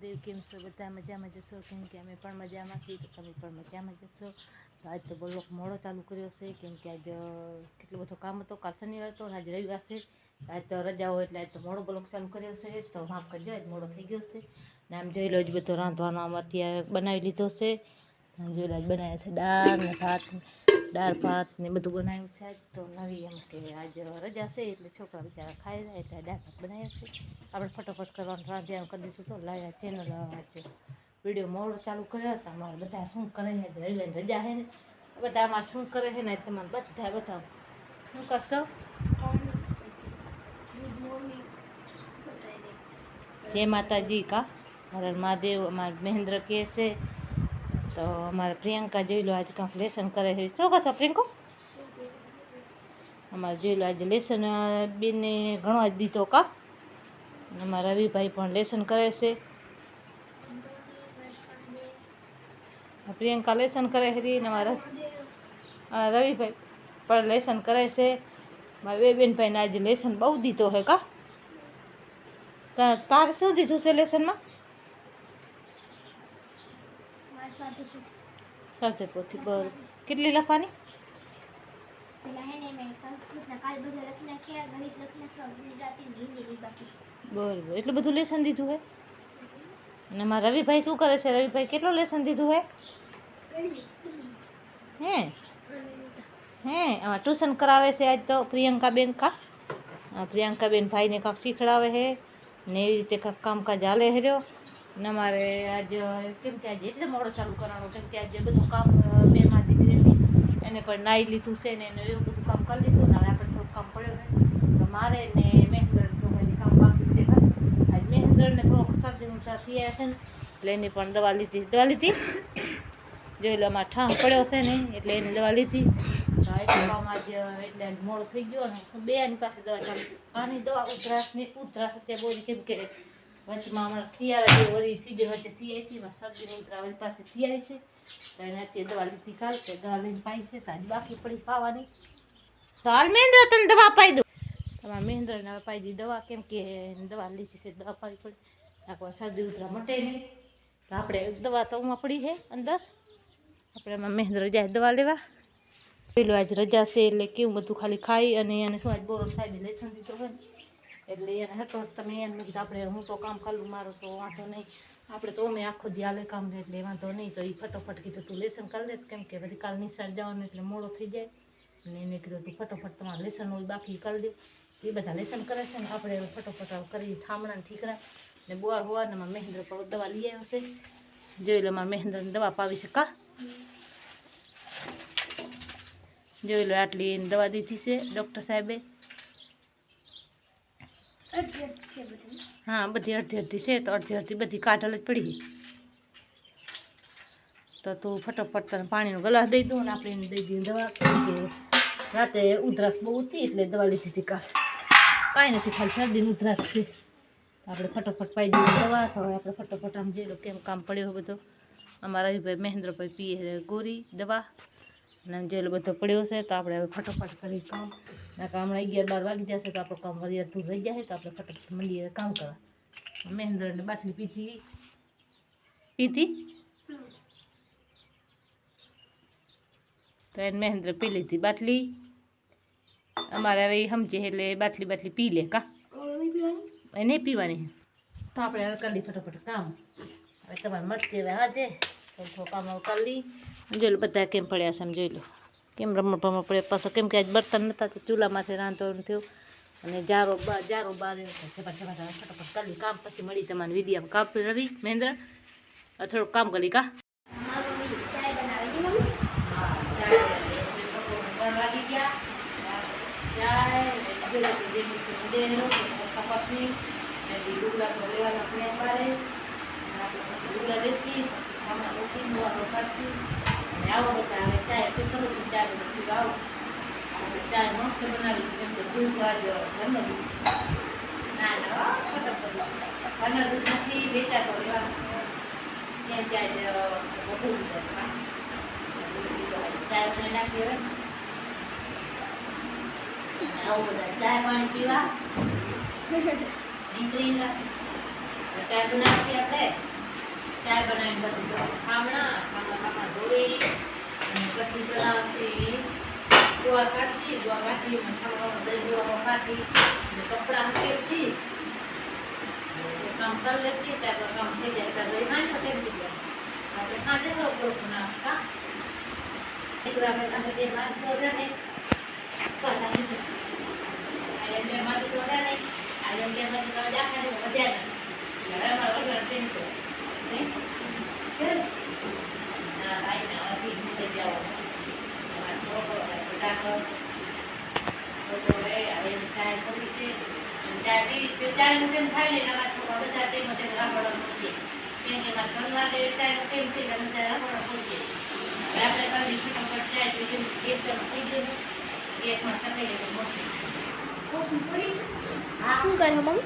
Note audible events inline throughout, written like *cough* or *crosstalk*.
મહાદેવ કેમ છો? બધા મજામાં જશો? કેમ કે અમે પણ મજામાં છીએ. તો તમે પણ મજામાં જશો? તો આજ તો બ્લોક મોડો ચાલુ કર્યો છે. કેમ કે આજ કેટલો બધો કામ હતો. કાલ શનિવાર તો આજ રવિવાર છે. આજ તો રજા હોય એટલે આજ તો મોડો બ્લોક ચાલુ કર્યો છે. તો માફ કરજો, આજ મોડો થઈ ગયો છે. ને આમ જોઈ લો જ બધો રાંધવાનો આમ બનાવી લીધો છે. આમ જોઈ લો, આજ બનાવ્યા છે દાળ ને ભાત દાળ, ભાત ને બધું બનાવ્યું છે. આજ તો નવી એમ કે આજ રજા છે એટલે છોકરા બિચારા ખાઈ જાય એટલે દાળ, ભાત બનાવ્યા છે. આપણે ફટાફટ કરવાનું રાંધ્યાનું કરી દીધું તો લાવ્યા ચેનલ આજે વીડિયો મોડ ચાલુ કર્યો હતા. અમારે બધા શું કરે છે? રવિવારની રજા છે ને. બધા અમારે શું કરે છે ને? તમારે બધા બતાવો. શું કરશો? જય માતાજી કા? મારા મહાદેવ, અમારા મહેન્દ્ર કહે છે. તો અમારે પ્રિયંકા જોઈ લો આજે કાંક લેસન કરે છે. શું કરશો પ્રિયંકો? અમારે જોઈ લો આજે લેસન બેને ઘણો જ દીધો કા? અમારા રવિભાઈ પણ લેસન કરે છે. પ્રિયંકા લેસન કરે છે ને મારા રવિભાઈ પણ લેસન કરે છે. મારા બે બેનભાઈને આજે લેસન બહુ દીધો છે કા? તારે શું દીધું છે લેસનમાં સાથે પોથી બર કેટલી લખવાની પેલા હે ને મેં સંસ્કૃતના કાલ બધા લખી નાખ્યા ગણિત લખી નાખ્યા ગુજરાતી પોથી બરોબર. કેટલી લખવાની? બરોબર. એટલું બધું લેસન દીધું હે? અને મારા રવિભાઈ શું કરે છે? રવિભાઈ કેટલું લેસન દીધું હે? હે? હે? આમાં ટ્યુશન કરાવે છે આજ તો પ્રિયંકાબેન કા? પ્રિયંકાબેન ભાઈને કાંક શીખડાવે છે ને એવી રીતે કાંક કામકાજ હાલે હેર્યો ને અમારે આજ કેમ કે આજે એટલે મોડો ચાલુ કરવાનું, કેમ કે આજે બધું કામ બે માં દીકરી હતી, એને પણ નાઈ લીધું છે ને એનું એવું બધું કામ કરી લીધું, ને હવે આપણે થોડું કામ પડ્યું ને મારે ને મહેન્દ્ર થોડું કામ બાકી છે. આજ મહેન્દ્રને થોડોક સર્જી ઊંચા થઈ ગયા છે ને, એટલે એની પણ દવા લીધી. દવા લીધી? જોઈ લો અમારે ઠામ પડ્યો છે ને, એટલે એની દવા લીધી. તો એ કામમાં જ, એટલે આજ મોડો થઈ ગયો ને બે એની પાસે દવા ચાલુ. આની દવા ઉધરાસની ઉધરાસ, અત્યારે બોલી કેમ કે વચમાં હમણાં શિયાળા જેવું વળી સીઝન વચ્ચે થઈ આવી એમાં શરદીની ઉતરા વળી પાસે થઈ આવી છે. તો એને અત્યારે દવા લીધી કાલ, તે દવા લઈને પાઈ છે, તો બાકી પડી ખાવાની. તો હાલ મહેન્દ્ર તને દવા પાઈ દઉં. તમારા મહેન્દ્રને હવે પાઈ દી દવા, કેમ કે દવા લીધી છે, દવા પાવી પડી. આખો શરદી ઉતરા મટે નહીં. તો આપણે દવા તો ઉમાં પડી છે, અંદર. આપણે એમાં મહેન્દ્ર જાય દવા લેવા. પેલું આજ રજા છે એટલે કેવું બધું ખાલી ખાઈ અને એને શું આજ બોરો સાહેબ લેસન દીધો હોય એટલે એને હટો તમે એમ કીધું આપણે હું તો કામ કરું મારું તો વાંધો નહીં. આપણે તો અમે આખો દિવાલે કામ કામ એટલે વાંધો નહીં. તો એ ફટોફટ કીધું, તું લેસન કરી લે કેમ કે પછી કાલ નિશાળ જવાનું એટલે મોડો થઈ જાય. અને એને કીધું, તું ફટોફટ તમારું લેસન હોય બાકી કરી દે. એ બધા લેસન કરે છે ને આપણે ફટોફટ કરી ઠામણા ઠીકરા ને બોર હોવા ને મારા મહેન્દ્ર પર દવા લઈ આવ્યો છે. જોઈ લો, મારા મહેન્દ્રને દવા પાવી શકા જોઈ લો, આટલી દવા દીધી છે ડૉક્ટર સાહેબે અડધ્યત છે બધું હા, બધી અડધી અડધી છે, તો અડધી અડધી બધી કાઢલ જ પડી તો તું ફટોફટ તને પાણીનો ગલાસ દઈ દઉં ને આપણે દઈ દઈએ દવા. કે રાતે ઉધરાસ બહુ હતી એટલે દવા લીધી હતી કાલ. કાંઈ નથી, ખાલી શરદીની ઉધરાસ છે. આપણે ફટોફટ પાઈ દઈએ દવા. તો હવે આપણે ફટોફટ આમ જઈ લો કેમ કામ પડ્યો બધો. અમારા રવિભાઈ મહેન્દ્રભાઈ પીએ ગોરી દવા. અને જેલો બધો પડ્યો છે તો આપણે હવે ફટાફટ કરી કામ. નાકા હમણાં અગિયાર બાર વાગી જશે તો આપણું કામ વળી અધૂર રહી જશે તો આપણે ફટાફટ મળીએ કામ કરવા. મહેન્દ્રને બાટલી પીધી. પીધી? તો એને મહેન્દ્ર પી લીધી બાટલી અમારે હવે સમજે એટલે બાટલી બાટલી પી લે કા. એ નહીં પીવાની. તો આપણે હવે કરી ફટાફટ ફટોફટ કામ. હવે તમારે મળશે હવે આજે. થોડું થોડું કામ હવે કરી લઈ જોઈ લો, બધા કેમ પડ્યા છે એમ જોઈ લો. કેમ રમણ ભમણ પડે પાછો કેમ કે આજ બર્તન નહોતા તો ચૂલામાંથી રાંધવાનું થયું. અને જારો જારો બાર છપા છપા ફટાફટ કરી કામ પછી મળી તમારે વીડિયો કામ રવિ, મહેન્દ્ર. થોડુંક કામ કરી કા? લેવાના આપણે આવો બતાવે ચાય પીતો કરો છો ચાય બધું આવો ચાય મસ્ત બનાવી કેમ કે દૂધ વાજો ઘરનો દૂધ. ના ના ઘરનો દૂધ નથી વેચા ત્યાં ત્યાં બધું ચાય બનાવી એના આવું બધા ચાય પાણી પીવા. નીકળી ચાય બનાવીએ આપણે. ચાય બનાવીને બધું ખામણા ખામણા ખામણા. ગોળ કાઢી ગોળ કાઢી મસાલો દહીં ગોળ કાઢી ને કપડાં મૂકે છે એ કામ કરી લેશી ત્યાં તો કામ થઈ જાય ત્યાં દહીં નાખી પટેલ થઈ જાય આપણે સાંજે થોડો થોડોક નાસ્તા દીકરા બેટા ને બે માસ જોડે ને કાઢા નીચે આયે બે માસ જોડે ને આયે બે માસ જોડે જાખે ને વધ્યા ને હવે મારો વગર તેમ તો ને કે ના ભાઈ ના અથી નીચે જાઓ શું કરે મમ્મી?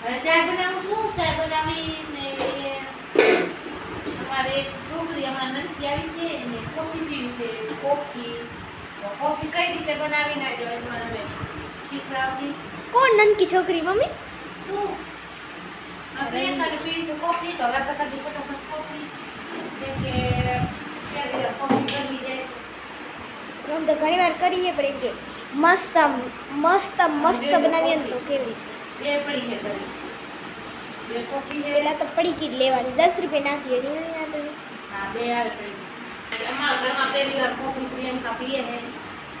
હવે ચાય બનાવું છું. ચાય બનાવી ને એક છોકરી અમારા નથી આવી છે એને કોફી પીવી છે કોફી તો કોફી કઈ રીતે બનાવી ના જોઈએ તમારે હવે શીખડાવશી કોણ નનકી છોકરી મમ્મી? તું આ પ્રિયંકાને પીવી છે કોફી તો હવે આપણે કદી ફટાફટ કોફી કેમ કે ત્યારે કોફી બની જાય આમ તો ઘણી વાર કરીએ પણ એમ કે મસ્ત આમ મસ્ત આમ મસ્ત બનાવીએ ને તો કેવી? બે પડી છે કરી બે કોફી છે. પેલા તો પડીકી જ લેવાની. દસ રૂપિયા નાખીએ અમારા ઘરમાં પહેલી વાર કોફી પ્રિયંકા પીએ છે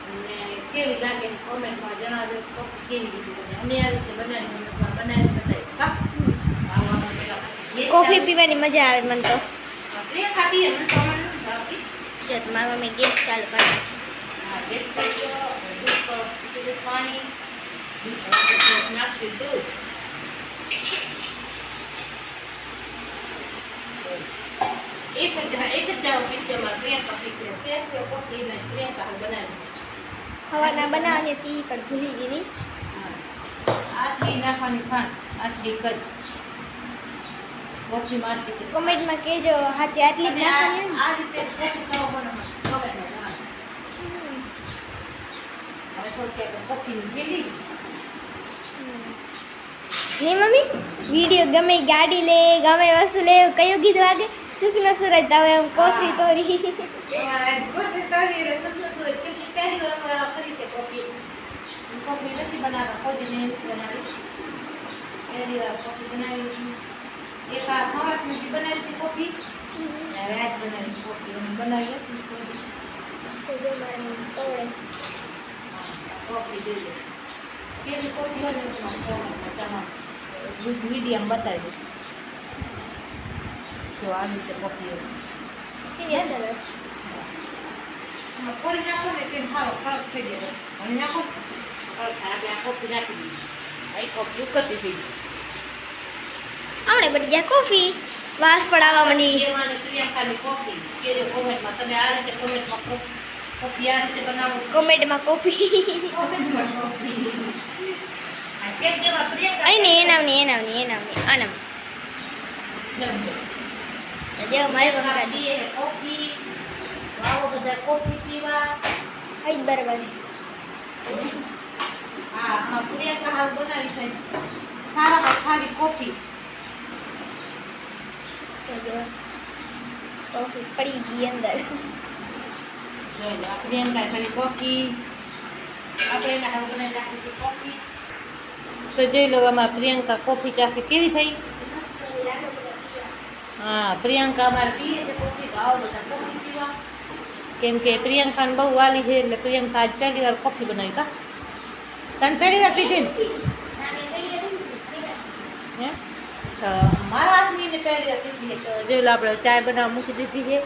અને કેવી લાગે કોમેન્ટમાં જણાવજો કોફી કેવી રીતે અમે આવી રીતે બનાવી બનાવી બતાવી કોફી પીવાની મજા આવે મને તો પ્રિયંકા પીએ તો. જો તમારી મમ્મી ગેસ ચાલુ કરી થોડું પાણી નાખશું દૂધ એક જ એક જ જાવ પીસે અમારે પ્રિયંકા પીસે સ્પેશિયલ કોફી ને પ્રિયંકા હાલ બનાવી હવાના બનાવવાની હતી પણ ભૂલી ગઈ નહીં આટલી નાખવાની ખાંડ આટલી કચ. કોમેન્ટમાં કહેજો સાચી આટલી જ નાખવાની આ રીતે કોફી ને મમ્મી વીડિયો ગમે ગાડી લે ગમે વસ્તુ લે કયું ગીત વાગે સુખનો સુરજ તમે એમ કોથરી તોરી કોફી તળી એટલે સુસુ સુરજ કેટલી પહેલી વાર અમે આ કરી છે કોફી હું કોફી નથી બનાવતા કોઈ દી મેં નથી બનાવી પહેલી વાર કોફી બનાવી એક આ સવારની જે બનાવી હતી કોફી અને રાત બનાવી કોફી અમે બનાવી હતી કોઈ દી. કોફી જોઈએ પેલી કોફી હોય ને એમાં કોફી તમામ મીડિયમ બતાવી દઈશ જો આ રીતે હોય? થોડી નાખો ને તેમ સારો થઈ જાય ઘણી નાખો. આપણે આ કોફી નાખી દીધી. એક કોફી ઉકળતી થઈ આપણે બની જાય કોફી? વાસ પણ આવવા મળી પ્રિયંકાની કોફી. કોમેન્ટમાં તમે આ રીતે કોમેન્ટમાં કોફી આ રીતે બનાવો. કોમેન્ટમાં કોફી. કોમેન્ટમાં કોફી. અહીં ને એનામની એનામની એનામની આનામ જો મારી પ્રિયંકા પપ્પા પીએ છે કોફી આવો બધા કોફી પીવા. અહીં જ બરાબર. હા હા પ્રિયંકા હાલ બનાવી છે. સારામાં સારી કોફી. કોફી પડી ગઈ અંદર. પ્રિયંકા કરી કોફી. આપણે એના હાલ બનાવી નાખીશું કોફી. તો જોઈ લો આમાં પ્રિયંકા કોફી ચાખી કેવી થઈ? હા, પ્રિયંકા અમારે પીએ છે, કોફી તો કોફી પીવા. કેમ કે પ્રિયંકાને બહુ વાલી છે, એટલે પ્રિયંકા આજ પહેલી વાર કોફી બનાવી કા? તને પહેલી વાર પીધી ને? તો મારા હાથની ને પહેલી વાર પીધી તો આપણે ચાય બનાવવા મૂકી દીધી છે.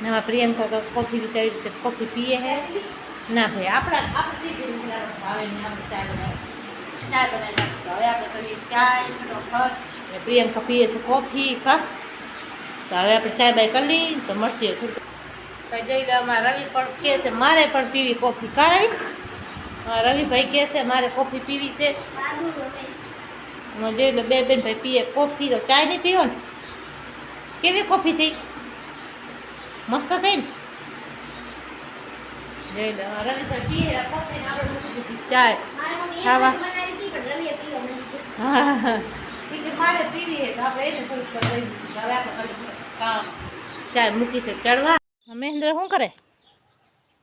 ને એમાં પ્રિયંકા કોફી બી આવી રીતે કોફી પીએ છે ના ભાઈ, આપણા આપણે પીધી ભાવે ચાય બનાવી. ચાય બનાવી નાખી હવે આપણે કરીએ ચાય પ્રિયંકા પીએ છે કોફી, કા? તો હવે આપણે ચાય બાય કરી લઈએ તો મળશે થોડું જઈ અમારા રવિ પણ કહે છે, મારે પણ પીવી કોફી. કરાવી રવિભાઈ કહે છે, મારે કોફી પીવી છે. જોઈ લો બે બેન ભાઈ પીએ કોફી, તો ચાય નહીં પીવો ને? કેવી કોફી થઈ? મસ્ત થઈ ને? જોઈ રવિભાઈ ચાય. ખાવા. ચાય મૂકી છે ચડવા. મહેન્દ્ર શું કરે?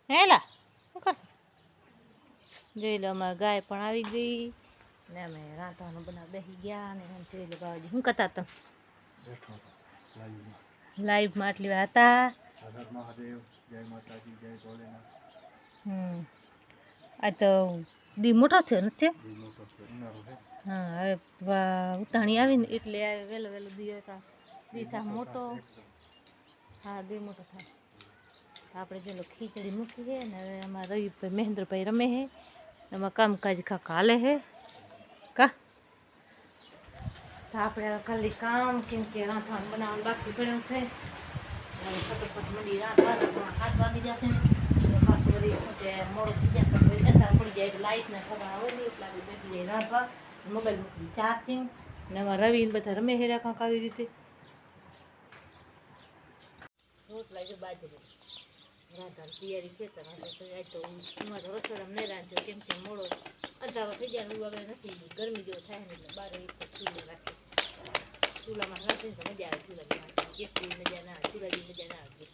હેલા શું કરશે? જોઈ લો અમારે ગાય પણ આવી ગઈ. ને અમે રાંધવાનું બનાવ બેસી ગયા ને એમ જોઈ લો બાબાજી શું કરતા તમે લાઈવમાં. આટલી વાર હતા? હમ. આ તો દી મોટો થયો નથી હા હવે ઉતાણી આવીને એટલે આ વહેલો વહેલો દી હતા. થા મોટો. હા, બે મોટો થાય આપણે જેલો ખીચડી મૂકી છે ને હવે અમારા રવિભાઈ, મહેન્દ્રભાઈ રમે છે. એમાં કામકાજ કાંક હાલે છે. કા? તો આપણે ખાલી કામ કેમ કે રાંધવાનું, બનાવવાનું બાકી પડ્યું છે. ફટોફટ મંડી રાંધવા હાથ વાગી જશે પાછું વળી શું કે મોડો થઈ જાય અંધાર પડી જાય એટલે લાઇટના ખબર આવે નહીં, એટલે આપણે બેસી જાય રાંધવા. મોબાઈલ મૂકી ચાર્જિંગ ને એમાં રવિ બધા રમે હેરા કાંક આવી રીતે. રોટલા જો બાજરી. રાંધવાની તૈયારી છે તો રાંધે તો આજ તો રસોડામાં નહીં રાંધજો કેમ કે મોડો અંધારો થઈ જાય હું હવે નથી ગરમી જેવો થાય ને એટલે બાર એક ચૂલો રાખે. ચૂલામાં રાખીને તો મજા આવે ચૂલામાં ગેસની મજા ના આવે ચૂલાની મજા ના આવે.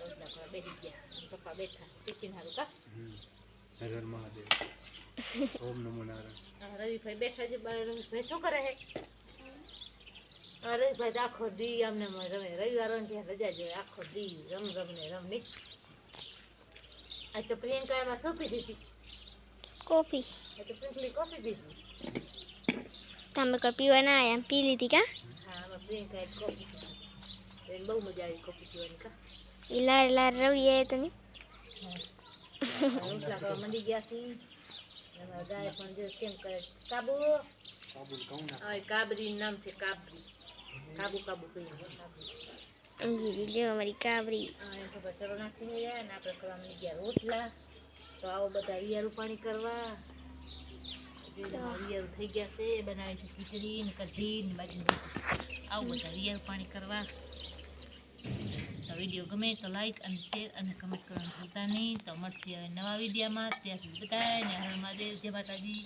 રોટલા બેસી ગયા પપ્પા બેઠા. ટિફિન સારું કા? હર મહાદેવ. *laughs* ઓમ નમો નારાયણ. રવિભાઈ બેઠા છે રવિભાઈ શું કરે છે? આ રવિભાઈ તો આખો દી અમને રમે રવિવાર હોય ને ત્યાં રજા જોઈએ. આખો દી રમ રમ ને રમ નહીં આજ તો પ્રિયંકા એમાં શું પીધી હતી કોફી. આજ તો પ્રિન્સલી કોફી પીધી. તમે કોઈ પીવા ના આવ્યા પી લીધી કા? હા આમાં પ્રિયંકા એક કોફી પીધી. એને બહુ મજા આવી કોફી પીવાની કા. એ લાર લાર રવિ એ તમે? મંડી ગયા છીએ એમાં ગાય પણ જો કેમ કરે? કાબુ. કાબુલ કહું કાબરી નામ છે કાબરી. કાબુ કાબુ કાબુ જો અમારી કાબરી એમ નાખી ગયા અને આપણે કરવા મળી ગયા રોટલા તો આવો બધા રિયારું પાણી કરવા રિયારું થઈ ગયા છે બનાવી છે ખીચડી ને કઢી ને બાજુ આવું બધા રિયારું પાણી કરવા તો વીડિયો ગમે તો લાઈક અને શેર અને કમેન્ટ કરવાનું ભૂલતા નહીં તો મળશે હવે નવા વિડીયામાં ત્યાં સુધી બધાને હર મહાદેવ જય માતાજી